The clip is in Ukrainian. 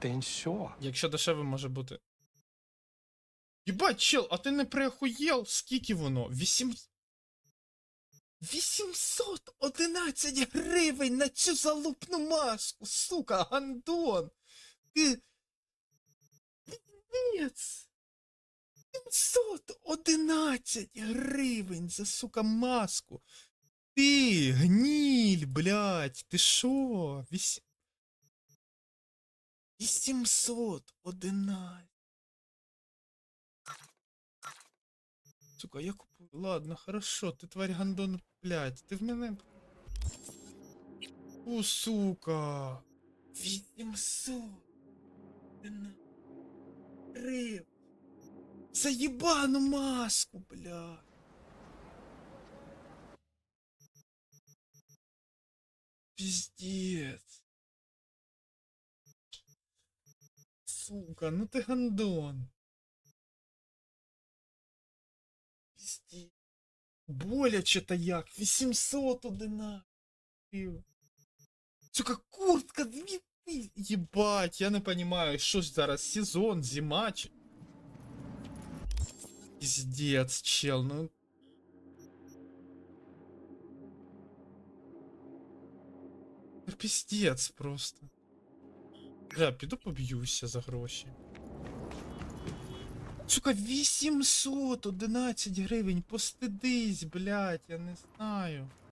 then sure. Якщо дешеве може бути. Єбать, чел, а ти не приохуєл? Скільки воно? Вісім... 811 гривень на цю залупну маску, сука, гандон. Ти... Пиздец. 711 гривень за, сука, маску. Ти, гниль, блядь, ти шо? Вісь... 811. Сука, я купую. Ладно, хорошо, ти тварь гандон, блядь, ти в мене. О, сука. 800. Гривень. За ебану маску, бля. Пиздец. Сука, ну ты гандон. Пиздец. Боляче-то як. 811. Сука, куртка, дві Єбать, я не понимаю, що ж зараз сезон, зима чи... Пиздец, чел. Ну, Пиздец просто. Бля, піду поб'юся за гроші. Сука, 811 гривень, постидись, блядь, я не знаю.